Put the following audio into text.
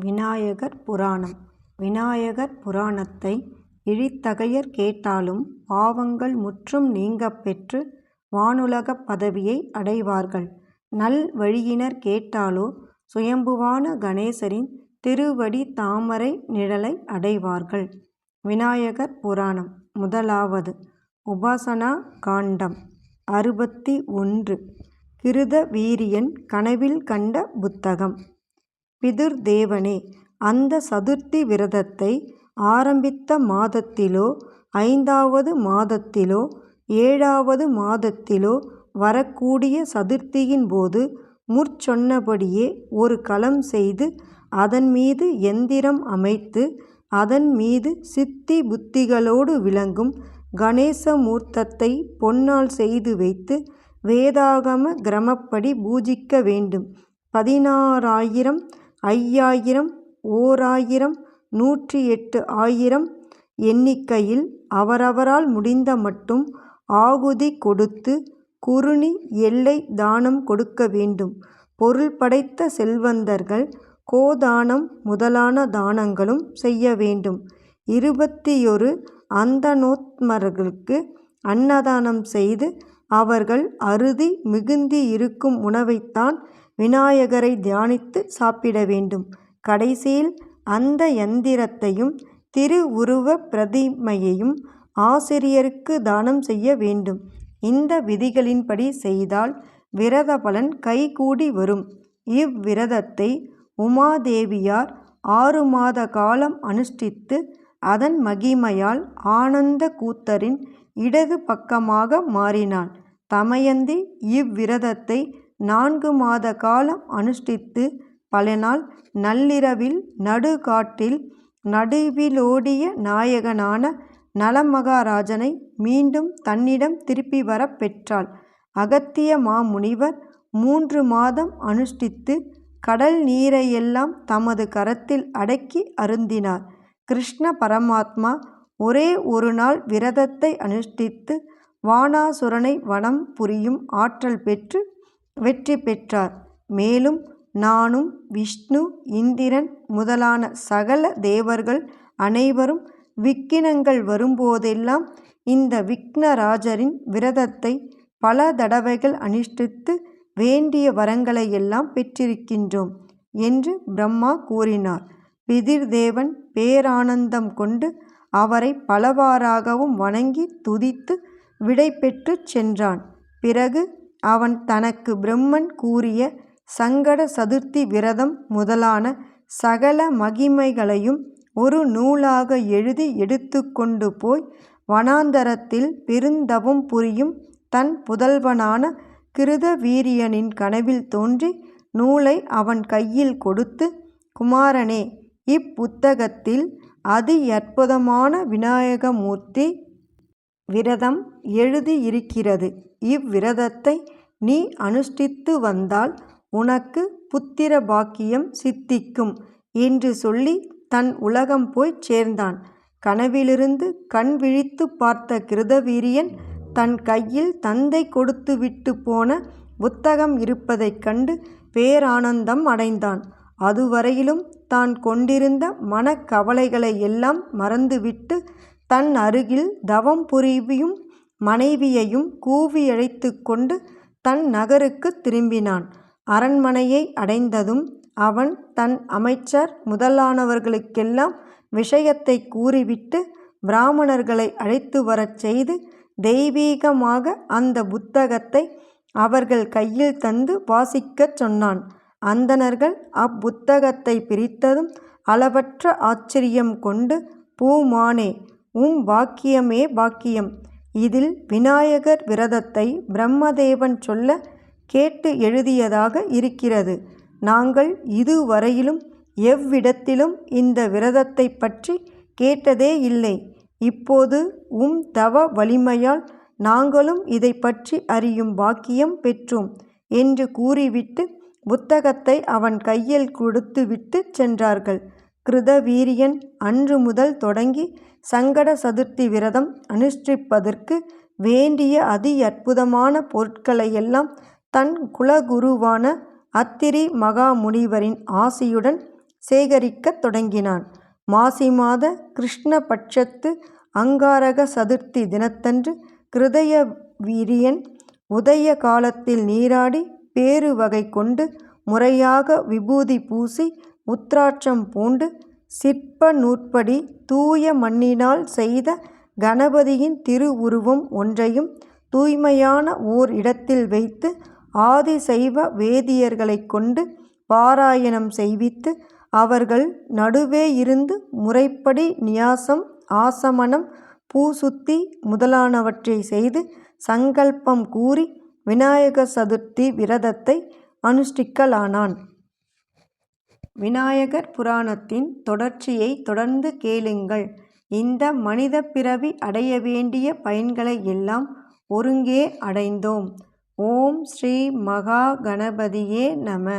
விநாயகர் புராணம் விநாயகர் புராணத்தை இழித்தகையர் கேட்டாலும் பாவங்கள் முற்றும் நீங்கப் பெற்று வானுலகப் பதவியை அடைவார்கள். நல்வழியினர் கேட்டாலோ சுயம்புவான கணேசரின் திருவடி தாமரை நிழலை அடைவார்கள். விநாயகர் புராணம் முதலாவது உபாசனா காண்டம் அறுபத்தி ஒன்று கிருத வீரியன் கனவில் கண்ட புத்தகம். பிதுர்தேவனே அந்த சதுர்த்தி விரதத்தை ஆரம்பித்த மாதத்திலோ ஐந்தாவது மாதத்திலோ ஏழாவது மாதத்திலோ வரக்கூடிய சதுர்த்தியின் போது முற்சொன்னபடியே ஒரு களம் செய்து அதன் மீது எந்திரம் அமைத்து அதன் மீது சித்தி புத்திகளோடு விளங்கும் கணேச மூர்த்தத்தை பொன்னால் செய்து வைத்து வேதாகம கிரமப்படி பூஜிக்க வேண்டும். பதினாறாயிரம் ஐயாயிரம் ஓராயிரம் நூற்றி எட்டு ஆயிரம் எண்ணிக்கையில் அவரவரால் முடிந்த மட்டும் ஆகுதி கொடுத்து குறுணி எல்லை தானம் கொடுக்க வேண்டும். பொருள் படைத்த செல்வந்தர்கள் கோதானம் முதலான தானங்களும் செய்ய வேண்டும். இருபத்தியொரு அந்தனோத்மர்களுக்கு அன்னதானம் செய்து அவர்கள் அறுதி மிகுந்தி இருக்கும் உணவைத்தான் விநாயகரை தியானித்து சாப்பிட வேண்டும். கடைசியில் அந்த யந்திரத்தையும் திருவுருவ பிரதிமையையும் ஆசிரியருக்கு தானம் செய்ய வேண்டும். இந்த விதிகளின்படி செய்தால் விரத பலன் கைகூடி வரும். இவ்விரதத்தை உமாதேவியார் ஆறு மாத காலம் அனுஷ்டித்து அதன் மகிமையால் ஆனந்த கூத்தரின் இடது பக்கமாக மாறினாள். தமயந்தி இவ்விரதத்தை நான்கு மாத காலம் அனுஷ்டித்து பலநாள் நள்ளிரவில் நடுகாட்டில் நடுவிலோடிய நாயகனான நலமகாராஜனை மீண்டும் தன்னிடம் திருப்பி வரப் பெற்றாள். அகத்திய மாமுனிவர் மூன்று மாதம் அனுஷ்டித்து கடல் நீரையெல்லாம் தமது கரத்தில் அடக்கி அருந்தினார். கிருஷ்ண பரமாத்மா ஒரே ஒரு நாள் விரதத்தை அனுஷ்டித்து வாணாசுரனை வனம் புரியும் ஆற்றல் பெற்று வெற்றி பெற்றார். மேலும் நானும் விஷ்ணு இந்திரன் முதலான சகல தேவர்கள் அனைவரும் விக்கினங்கள் வரும்போதெல்லாம் இந்த விக்னராஜரின் விரதத்தை பல தடவைகள் அனுஷ்டித்து வேண்டிய வரங்களையெல்லாம் பெற்றிருக்கின்றோம் என்று பிரம்மா கூறினார். பிதிர்தேவன் பேரானந்தம் கொண்டு அவரை பலவாறாகவும் வணங்கி துதித்து விடை பெற்று சென்றான். பிறகு அவன் தனக்கு பிரம்மன் கூறிய சங்கட சதுர்த்தி விரதம் முதலான சகல மகிமைகளையும் ஒரு நூலாக எழுதி எடுத்து கொண்டு போய் வனாந்தரத்தில் பெருந்தவம் புரியும் தன் புதல்வனான கிருத வீரியனின் கனவில் தோன்றி நூலை அவன் கையில் கொடுத்து குமாரனே இப்புத்தகத்தில் அதியற்புதமான விநாயகமூர்த்தி விரதம் எழுதி இருக்கிறது இவ்விரதத்தை நீ அனுஷ்டித்து வந்தால் உனக்கு புத்திர பாக்கியம் சித்திக்கும் என்று சொல்லி தன் உலகம் போய்ச் சேர்ந்தான். கனவிலிருந்து கண் விழித்துப் பார்த்த கிருதவீரியன் தன் கையில் தந்தை கொடுத்து விட்டு போன புத்தகம் இருப்பதைக் கண்டு பேரானந்தம் அடைந்தான். அதுவரையிலும் தான் கொண்டிருந்த மனக்கவலைகளை கவலைகளையெல்லாம் மறந்துவிட்டு தன் அருகில் தவம் புரியும் மனைவியையும் கூவியழைத்துக் கொண்டு தன் நகருக்குத் திரும்பினான். அரண்மனையை அடைந்ததும் அவன் தன் அமைச்சர் முதலானவர்களுக்கெல்லாம் விஷயத்தை கூறிவிட்டு பிராமணர்களை அழைத்து வரச் செய்து தெய்வீகமாக அந்த புத்தகத்தை அவர்கள் கையில் தந்து வாசிக்கச் சொன்னான். அந்தணர்கள் அப்புத்தகத்தை பிரித்ததும் அளவற்ற ஆச்சரியம் கொண்டு பூமானே உம் பாக்கியமே பாக்கியம். இதில் விநாயகர் விரதத்தை பிரம்மதேவன் சொல்ல கேட்டு எழுதியதாக இருக்கிறது. நாங்கள் இதுவரையிலும் எவ்விடத்திலும் இந்த விரதத்தைப் கேட்டதே கேட்டதேயில்லை. இப்போது உம் தவ வலிமையால் நாங்களும் இதை பற்றி அறியும் பாக்கியம் பெற்றோம் என்று கூறிவிட்டு புத்தகத்தை அவன் கையில் கொடுத்துவிட்டு சென்றார்கள். கிருதவீரியன் அன்று முதல் தொடங்கி சங்கட சதுர்த்தி விரதம் அனுஷ்டிப்பதற்கு வேண்டிய அதி அற்புதமான பொருட்களையெல்லாம் தன் குலகுருவான அத்திரி மகாமுனிவரின் ஆசியுடன் சேகரிக்கத் தொடங்கினான். மாசி மாத கிருஷ்ண பட்சத்து அங்காரக சதுர்த்தி தினத்தன்று கிருதய வீரியன் உதய காலத்தில் நீராடி பேரு வகை கொண்டு முறையாக விபூதி பூசி உத்ராட்சம் பூண்டு சிற்ப நூற்படி தூய மண்ணினால் செய்த கணபதியின் திருவுருவம் ஒன்றையும் தூய்மையான ஓர் இடத்தில் வைத்து ஆதிசைவ வேதியர்களைக் கொண்டு பாராயணம் செய்வித்து அவர்கள் நடுவே இருந்து முறைப்படி நியாசம் ஆசமனம் பூசுத்தி முதலானவற்றை செய்து சங்கல்பம் கூறி விநாயக சதுர்த்தி விரதத்தை அனுஷ்டிக்கலானான். விநாயகர் புராணத்தின் தொடர்ச்சியைத் தொடர்ந்து கேளுங்கள். இந்த மனிதப் பிறவி அடைய வேண்டிய பயன்களை எல்லாம் ஒருங்கே அடைந்தோம். ஓம் ஸ்ரீ மகா கணபதியே நம